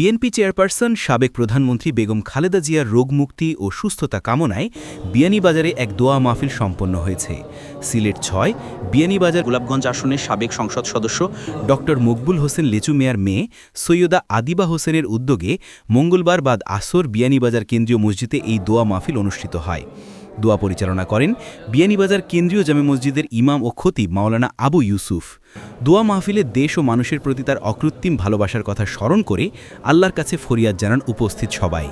BNP chairperson সাবেক প্রধানমন্ত্রী বেগম খালেদা জিয়ার রোগমুক্তি ও সুস্থতা কামনায় বিয়ানীবাজারে এক দোয়া মাহফিল সম্পন্ন হয়েছে। সিলেট ছয়, বিয়ানীবাজার গোলাপগঞ্জ আসনের সাবেক সংসদ সদস্য ড মকবুল হোসেন লেচু মেয়ার মেয়ে সৈয়দা আদিবা হোসেনের উদ্যোগে মঙ্গলবার বাদ আসর বিয়ানীবাজার কেন্দ্রীয় মসজিদে এই দোয়া মাহফিল অনুষ্ঠিত হয়। দোয়া পরিচালনা করেন বিয়ানীবাজার কেন্দ্রীয় জামে মসজিদের ইমাম ও খতিব মাওলানা আবু ইউসুফ। দোয়া মাহফিলে দেশ ও মানুষের প্রতি তার অকৃত্রিম ভালোবাসার কথা স্মরণ করে আল্লাহর কাছে ফরিয়াদ জানান উপস্থিত সবাই।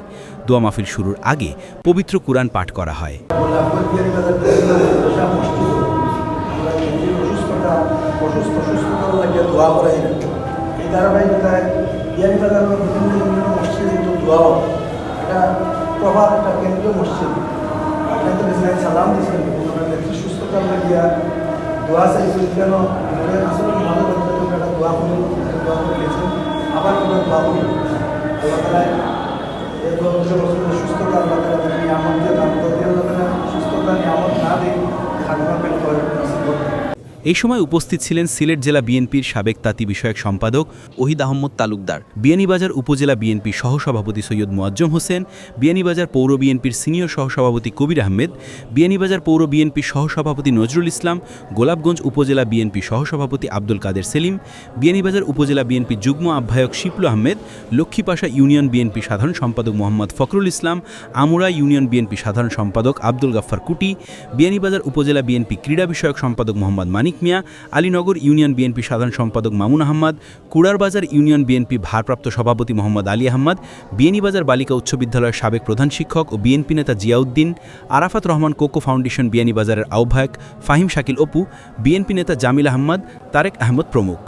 দোয়া মাহফিল শুরুর আগে পবিত্র কুরআন পাঠ করা হয়। ধারাবাহিকতায় এটা প্রভাব একটা কেন্দ্রীয় মসজিদ। আপনি তো বেশি সালাম দিয়েছেন ওনার নেত্রী সুস্থতার লাগিয়া দোয়া চাইছেন কেন আসলে ভালো এই সময় উপস্থিত ছিলেন সিলেট জেলা বিএনপির সাবেক তাঁতি বিষয়ক সম্পাদক ওহিদ আহমদ তালুকদার, বিয়ানীবাজার উপজেলা বিএনপি সহসভাপতি সৈয়দ মোয়াজ্জম হোসেন, বিয়ানীবাজার পৌর বিএনপির সিনিয়র সহসভাপতি কবির আহমেদ, বিয়ানীবাজার পৌর বিএনপির সহসভাপতি নজরুল ইসলাম, গোলাপগঞ্জ উপজেলা বিএনপি সহসভাপতি আব্দুল কাদের সেলিম, বিয়ানীবাজার উপজেলা বিএনপি যুগ্ম আহ্বায়ক শিপলু আহমেদ, লক্ষ্মীপাশা ইউনিয়ন বিএনপি সাধারণ সম্পাদক মোহাম্মদ ফখরুল ইসলাম, আমুরা ইউনিয়ন বিএনপি সাধারণ সম্পাদক আব্দুল গাফফার কুটি, বিয়ানীবাজার উপজেলা বিএনপি ক্রীড়া বিষয়ক সম্পাদক মোহাম্মদ মানিক মিয়া, আলীনগর ইউনিয়ন বিএনপি সাধারণ সম্পাদক মামুন আহমদ, কুড়ারবাজার ইউনিয়ন বিএনপি ভারপ্রাপ্ত সভাপতি মোহাম্মদ আলী আহমদ বিয়ানীবাজার বালিকা উচ্চ বিদ্যালয়ের সাবেক প্রধান শিক্ষক ও বিএনপি নেতা জিয়াউদ্দিন, আরাফাত রহমান কোকো ফাউন্ডেশন বিয়ানীবাজারের আহ্বায়ক ফাহিম শাকিল অপু, বিএনপি নেতা জামিল আহমদ তারেক আহমদ প্রমুখ।